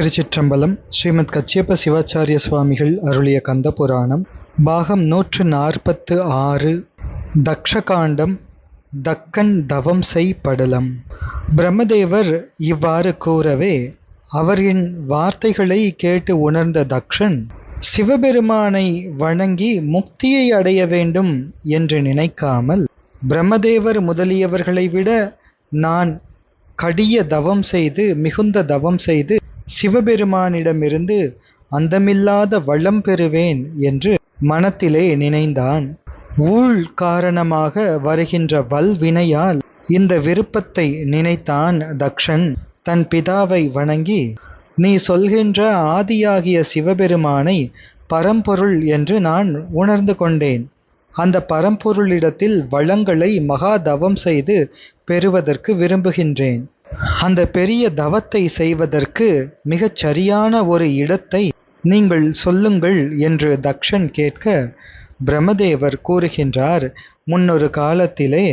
திருச்சிற்றம்பலம் ஸ்ரீமத் கச்சியப்ப சிவாச்சாரிய சுவாமிகள் அருளிய கந்த புராணம் பாகம் நூற்று நாற்பத்து ஆறு தக்ஷகாண்டம் தக்கன் தவம் செய் படலம். பிரம்மதேவர் இவ்வாறு கூறவே அவரின் வார்த்தைகளை கேட்டு உணர்ந்த தக்ஷன் சிவபெருமானை வணங்கி முக்தியை அடைய வேண்டும் என்று நினைக்காமல் பிரம்மதேவர் முதலியவர்களை விட நான் கடிய தவம் செய்து மிகுந்த தவம் செய்து சிவபெருமானிடமிருந்து அந்தமில்லாத வளம் பெறுவேன் என்று மனத்திலே நினைந்தான். ஊழ் காரணமாக வருகின்ற வல்வினையால் இந்த விருப்பத்தை நினைத்தான் தக்ஷன். தன் பிதாவை வணங்கி நீ சொல்கின்ற ஆதியாகிய சிவபெருமானை பரம்பொருள் என்று நான் உணர்ந்து கொண்டேன். அந்த பரம்பொருளிடத்தில் வளங்களை மகா தவம் செய்து பெறுவதற்கு விரும்புகின்றேன். அந்த பெரிய தவத்தை செய்வதற்கு மிகச் சரியான ஒரு இடத்தை நீங்கள் சொல்லுங்கள் என்று தக்ஷன் கேட்க பிரம்மதேவர் கூறுகின்றார் முன்னொரு காலத்திலே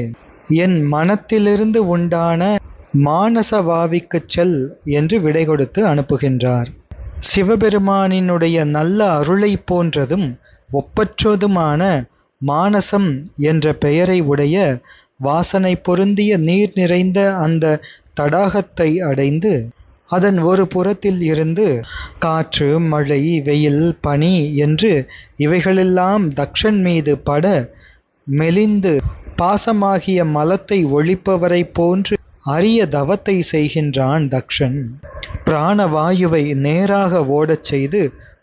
என் மனத்திலிருந்து உண்டான மானசவாவிக்குச் செல் என்று விடை கொடுத்து அனுப்புகின்றார். சிவபெருமானினுடைய நல்ல அருளை போன்றதும் ஒப்பற்றதுமான மானசம் என்ற பெயரை உடைய வாசனை பொருந்திய நீர் நிறைந்த அந்த தடாகத்தை அடைந்து அதன் ஒரு புறத்தில் இருந்து காற்று மழை வெயில் பனி என்று இவைகளெல்லாம் தக்ஷன் மீது பட மெலிந்து பாசமாகிய மலத்தை ஒழிப்பவரை போன்று அரிய தவத்தை செய்கின்றான் தக்ஷன். பிராணவாயுவை நேராக ஓடச் செய்து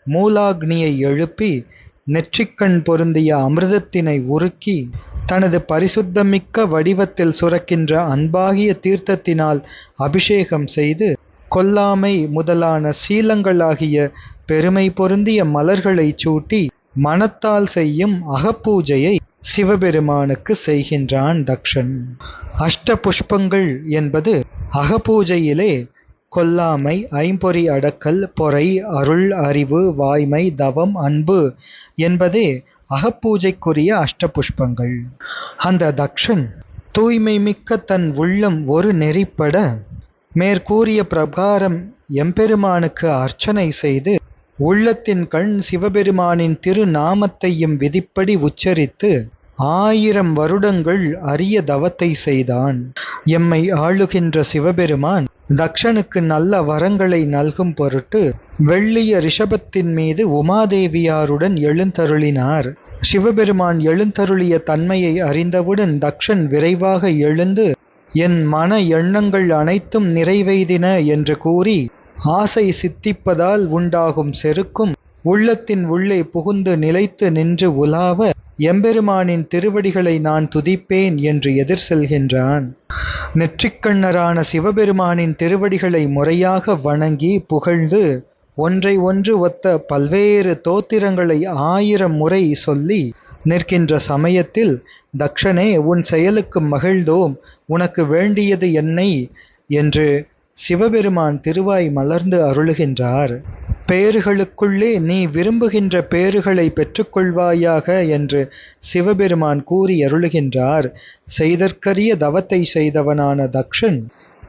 மூலாக்னியை எழுப்பி நெற்றிக்கண் பொருந்திய அமிர்தத்தினை உருக்கி தனது பரிசுத்தமிக்க வடிவத்தில் சுரக்கின்ற அன்பாகிய தீர்த்தத்தினால் அபிஷேகம் செய்து கொல்லாமை முதலான சீலங்களாகிய பெருமை பொருந்திய மலர்களை சூட்டி மனத்தால் செய்யும் அகப்பூஜையை சிவபெருமானுக்கு செய்கின்றான் தக்ஷன். அஷ்ட புஷ்பங்கள் என்பது அகப்பூஜையிலே கொல்லாமை ஐம்பொறி அடக்கல் பொறை அருள் அறிவு வாய்மை தவம் அன்பு என்பதே அகப்பூஜைக்குரிய அஷ்டபுஷ்பங்கள். அந்த தக்ஷன் தூய்மை மிக்க தன் உள்ளம் ஒரு நெறிப்பட மேற்கூறிய பிரகாரம் எம்பெருமானுக்கு அர்ச்சனை செய்து உள்ளத்தின் கண் சிவபெருமானின் திருநாமத்தையும் விதிப்படி உச்சரித்து ஆயிரம் வருடங்கள் அரிய தவத்தை செய்தான். எம்மை ஆளுகின்ற சிவபெருமான் தக்ஷனுக்கு நல்ல வரங்களை நல்கும் பொருட்டு வெள்ளிய ரிஷபத்தின் மீது உமாதேவியாருடன் எழுந்தருளினார். சிவபெருமான் எழுந்தருளிய தன்மையை அறிந்தவுடன் தக்ஷன் விரைவாக எழுந்து என் மன எண்ணங்கள் அனைத்தும் நிறைவெய்தின என்று கூறி ஆசை சித்திப்பதால் உண்டாகும் செருக்கும் உள்ளத்தின் உள்ளே புகுந்து நிலைத்து நின்று உலாவ எம்பெருமானின் திருவடிகளை நான் துதிப்பேன் என்று எதிர் செல்கின்றான். நெற்றிக்கண்ணரான சிவபெருமானின் திருவடிகளை முறையாக வணங்கி புகழ்ந்து ஒன்றை ஒன்று ஒத்த பல்வேறு தோத்திரங்களை ஆயிரம் முறை சொல்லி நிற்கின்ற சமயத்தில் தக்ஷனே உன் செயலுக்கு மகிழ்ந்தோம். உனக்கு வேண்டியது என்னை என்று சிவபெருமான் திருவாய் மலர்ந்து அருளுகின்றார். பேறுகளுக்குள்ளே நீ விரும்புகின்ற பெயர்களை பெற்றுக்கொள்வாயாக என்று சிவபெருமான் கூறி அருளுகின்றார் செய்தற்கரிய தவத்தை செய்தவனான தக்ஷன்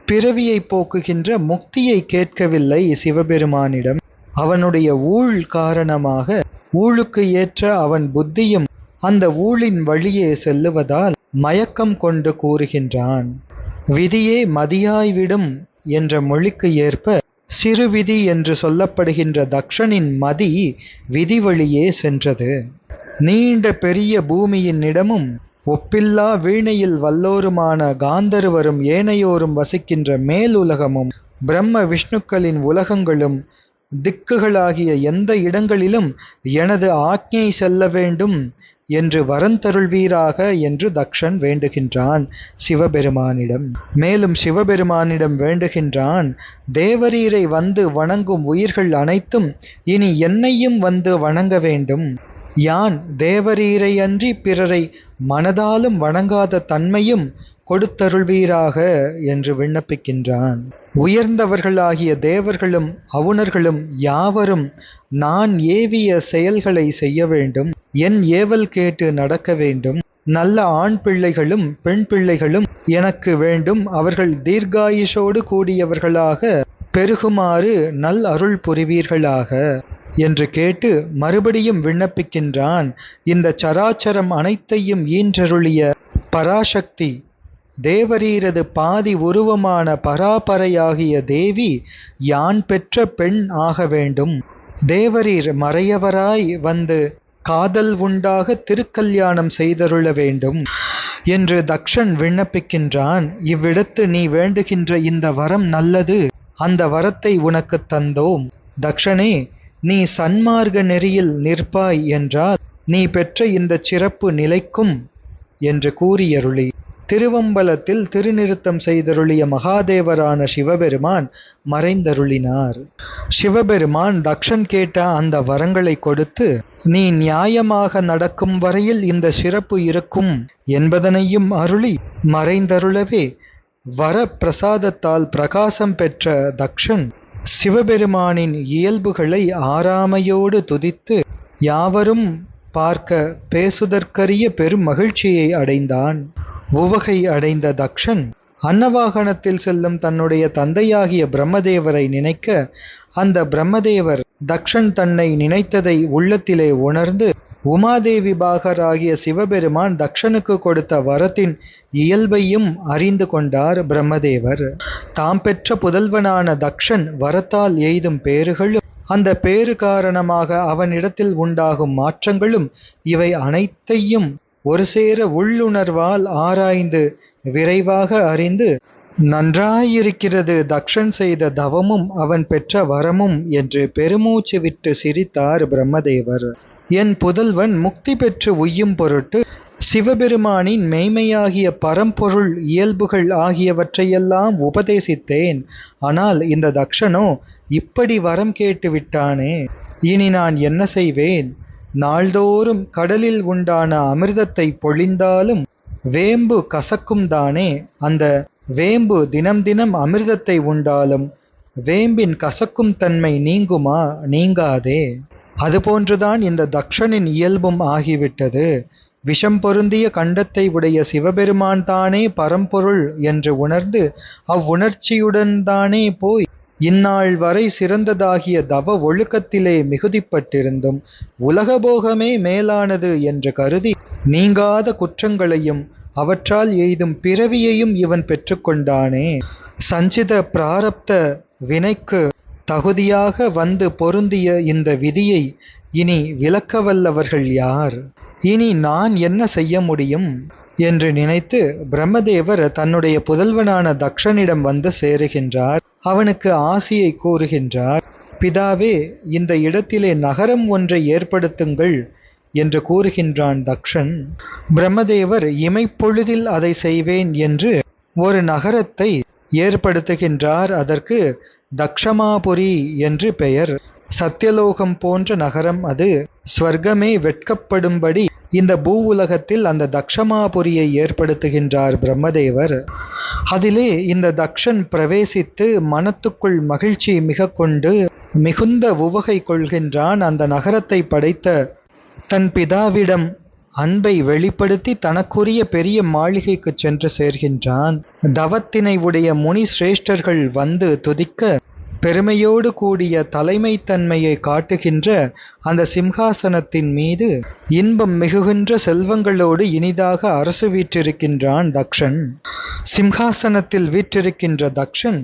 பிறவியை போக்குகின்ற முக்தியை கேட்கவில்லை சிவபெருமானிடம். அவனுடைய ஊழ் காரணமாக ஊழுக்கு ஏற்ற அவன் புத்தியும் அந்த ஊழின் வழியே செல்லுவதால் மயக்கம் கொண்டு கூறுகின்றான். விதியே மதியாய்விடும் என்ற மொழிக்கு ஏற்ப சிறு விதி என்று சொல்லப்படுகின்ற தக்ஷனின் மதி விதி வழியே சென்றது. நீண்ட பெரிய பூமியின் இடமும் ஒப்பில்லா வீணையில் வல்லோருமான காந்தருவரும் ஏனையோரும் வசிக்கின்ற மேலுலகமும் பிரம்ம விஷ்ணுக்களின் உலகங்களும் திக்குகளாகிய எந்த இடங்களிலும் எனது ஆக்ஞை செல்ல வேண்டும் என்று வரந்தருள்வீராக என்று தக்ஷன் வேண்டுகின்றான் சிவபெருமானிடம். மேலும் சிவபெருமானிடம் வேண்டுகின்றான் தேவரீரை வந்து வணங்கும் உயிர்கள் அனைத்தும் இனி என்னையும் வந்து வணங்க வேண்டும். யான் தேவரீரை அன்றி பிறரை மனதாலும் வணங்காத தன்மையும் கொடுத்தருள்வீராக என்று விண்ணப்பிக்கின்றான். உயர்ந்தவர்களாகிய தேவர்களும் அவுணர்களும் யாவரும் நான் ஏவிய செயல்களை செய்ய வேண்டும். என் ஏவல் கேட்டு நடக்க வேண்டும். நல்ல ஆண் பிள்ளைகளும் பெண் பிள்ளைகளும் எனக்கு வேண்டும். அவர்கள் தீர்காயுஷோடு கூடியவர்களாக பெருகுமாறு நல் அருள் புரிவீர்களாக என்று கேட்டு மறுபடியும் விண்ணப்பிக்கின்றான். இந்த சராச்சரம் அனைத்தையும் ஈன்றருளிய பராசக்தி தேவரீரது பாதி உருவமான பராபரையாகிய தேவி யான் பெற்ற பெண் ஆக வேண்டும். தேவரீர் மறையவராய் வந்து காதல் உண்டாக திருக்கல்யாணம் செய்தருள வேண்டும். என்று தக்ஷன் விண்ணப்பிக்கின்றான். இவ்விடத்து நீ வேண்டுகின்ற இந்த வரம் நல்லது. அந்த வரத்தை உனக்குத் தந்தோம். தக்ஷனே நீ சன்மார்க்க நெறியில் நிற்பாய் என்றால் நீ பெற்ற இந்த சிறப்பு நிலைக்கும் என்று கூறியருளி. திருவம்பலத்தில் திருநிறுத்தம் செய்தருளிய மகாதேவரான சிவபெருமான் மறைந்தருளினார். சிவபெருமான் தக்ஷன் கேட்ட அந்த வரங்களை கொடுத்து நீ நியாயமாக நடக்கும் வரையில் இந்த சிறப்பு இருக்கும் என்பதனையும் அருளி மறைந்தருளவே. வர பிரசாதத்தால் பிரகாசம் பெற்ற தக்ஷன் சிவபெருமானின் இயல்புகளை ஆறாமையோடு துதித்து யாவரும் பார்க்க பேசுதற்கரிய பெரும் மகிழ்ச்சியை அடைந்தான். உவகை அடைந்த தக்ஷன் அன்னவாகனத்தில் செல்லும் தன்னுடைய தந்தையாகிய பிரம்மதேவரை நினைக்க அந்த பிரம்மதேவர் தக்ஷன் தன்னை நினைத்ததை உள்ளத்திலே உணர்ந்து உமாதேவி பாகராகிய சிவபெருமான் தக்ஷனுக்கு கொடுத்த வரத்தின் இயல்பையும் அறிந்து கொண்டார் பிரம்மதேவர். தாம் பெற்ற புதல்வனான தக்ஷன் வரத்தால் எய்தும் பேறுகளும் அந்த பேறு காரணமாக அவனிடத்தில் உண்டாகும் மாற்றங்களும் இவை அனைத்தையும் ஒரு சேர உள்ளுணர்வால் ஆராய்ந்து விரைவாக அறிந்து நன்றாயிருக்கிறது தக்ஷன் செய்த தவமும் அவன் பெற்ற வரமும் என்று பெருமூச்சு விட்டு சிரித்தார் பிரம்மதேவர். என் புதல்வன் முக்தி பெற்று உய்யும் பொருட்டு சிவபெருமானின் மெய்மையாகிய பரம்பொருள் இயல்புகள் ஆகியவற்றையெல்லாம் உபதேசித்தேன். ஆனால் இந்த தக்ஷனோ இப்படி வரம் கேட்டு விட்டானே இனி நான் என்ன செய்வேன்? நாள்தோறும் கடலில் உண்டான அமிர்தத்தை பொழிந்தாலும் வேம்பு கசக்கும் தானே. அந்த வேம்பு தினம் தினம் அமிர்தத்தை உண்டாலும் வேம்பின் கசக்கும் தன்மை நீங்குமா? நீங்காதே. அதுபோன்றுதான் இந்த தக்ஷனின் இயல்பும் ஆகிவிட்டது. விஷம் பொருந்திய கண்டத்தை உடைய சிவபெருமான் தானே பரம்பொருள் என்று உணர்ந்து அவ்வுணர்ச்சியுடன் தானே போய் இந்நாள் வரை சிறந்ததாகிய தவ ஒழுக்கத்திலே மிகுதிப்பட்டிருந்தும் உலகபோகமே மேலானது என்று கருதி நீங்காத குற்றங்களையும் அவற்றால் எய்தும் பிறவியையும் இவன் பெற்றுக்கொண்டானே. சஞ்சித பிராரப்த வினைக்கு தகுதியாக வந்து பொருந்திய இந்த விதியை இனி விளக்கவல்லவர்கள் யார்? இனி நான் என்ன செய்ய முடியும்? என்று நினைத்து பிரம்மதேவர் தன்னுடைய புதல்வனான தக்ஷனிடம் வந்து சேருகின்றார். அவனுக்கு ஆசியை கூறுகின்றார். பிதாவே இந்த இடத்திலே நகரம் ஒன்றை ஏற்படுத்துங்கள் என்று கூறுகின்றான் தக்ஷன். பிரம்மதேவர் இமைப்பொழுதில் அதை செய்வேன் என்று ஒரு நகரத்தை ஏற்படுத்துகின்றார். அதற்கு தக்ஷமாபுரி என்று பெயர். சத்தியலோகம் போன்ற நகரம் அது. ஸ்வர்க்கமே வெட்கப்படும்படி இந்த பூ உலகத்தில் அந்த தக்ஷமாபுரியை ஏற்படுத்துகின்றார் பிரம்மதேவர். அதிலே இந்த தக்ஷன் பிரவேசித்து மனத்துக்குள் மகிழ்ச்சி மிக கொண்டு மிகுந்த உவகை கொள்கின்றான். அந்த நகரத்தை படைத்த தன் பிதாவிடம் அன்பை வெளிப்படுத்தி தனக்குரிய பெரிய மாளிகைக்கு சென்று சேர்கின்றான். தவத்தினை உடைய முனி சிரேஷ்டர்கள் வந்து துதிக்க பெருமையோடு கூடிய தலைமைத்தன்மையை காட்டுகின்ற அந்த சிம்ஹாசனத்தின் மீது இன்பம் மிகுகின்ற செல்வங்களோடு இனிதாக அரசு வீற்றிருக்கின்றான் தக்ஷன். சிம்ஹாசனத்தில் வீற்றிருக்கின்ற தக்ஷன்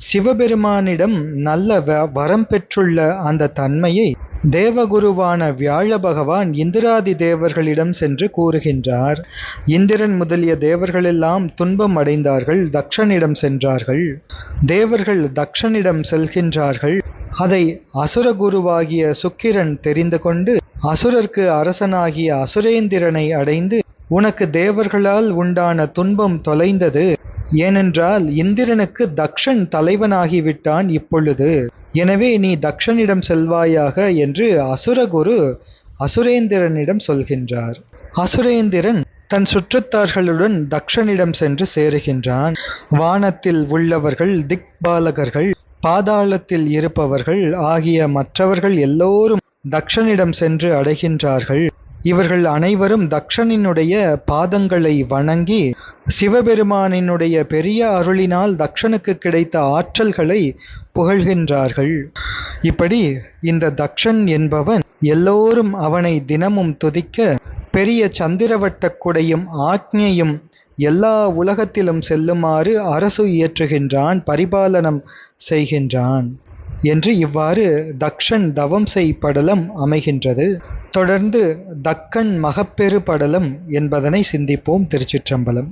சிவபெருமானிடம் நல்ல வ- வரம் பெற்றுள்ள அந்த தன்மையை தேவகுருவான வியாழ பகவான் இந்திராதி தேவர்களிடம் சென்று கூறுகின்றார். இந்திரன் முதலிய தேவர்களெல்லாம் துன்பம் அடைந்தார்கள் தக்ஷனிடம் சென்றார்கள். தேவர்கள் தக்ஷனிடம் செல்கின்றார்கள். அதை அசுரகுருவாகிய சுக்கிரன் தெரிந்து கொண்டு அசுரர்க்கு அரசனாகிய அசுரேந்திரனை அடைந்து உனக்கு தேவர்களால் உண்டான துன்பம் தொலைந்தது. ஏனென்றால் இந்திரனுக்கு தக்ஷன் தலைவனாகிவிட்டான் இப்பொழுது. எனவே நீ தக்ஷனிடம் செல்வாயாக என்று அசுரகுரு அசுரேந்திரனிடம் சொல்கின்றார். அசுரேந்திரன் தன் சுற்றத்தார்களுடன் தக்ஷனிடம் சென்று சேருகின்றான். வானத்தில் உள்ளவர்கள் திக்பாலகர்கள் பாதாளத்தில் இருப்பவர்கள் ஆகிய மற்றவர்கள் எல்லோரும் தக்ஷனிடம் சென்று அடைகின்றார்கள். இவர்கள் அனைவரும் தக்ஷனினுடைய பாதங்களை வணங்கி சிவபெருமானினுடைய பெரிய அருளினால் தக்ஷனுக்கு கிடைத்த ஆற்றல்களை புகழ்கின்றார்கள். இப்படி இந்த தக்ஷன் என்பவன் எல்லோரும் அவனை தினமும் துதிக்க பெரிய சந்திரவட்ட குடையும் ஆக்ஞையும் எல்லா உலகத்திலும் செல்லுமாறு அரசு இயற்றுகின்றான் பரிபாலனம் செய்கின்றான் என்று இவ்வாறு தக்ஷன் தவம் செய் படலம் அமைகின்றது. தொடர்ந்து தக்கன் மகப்பெரு படலம் என்பதனை சிந்திப்போம் திருச்சிற்றம்பலம்.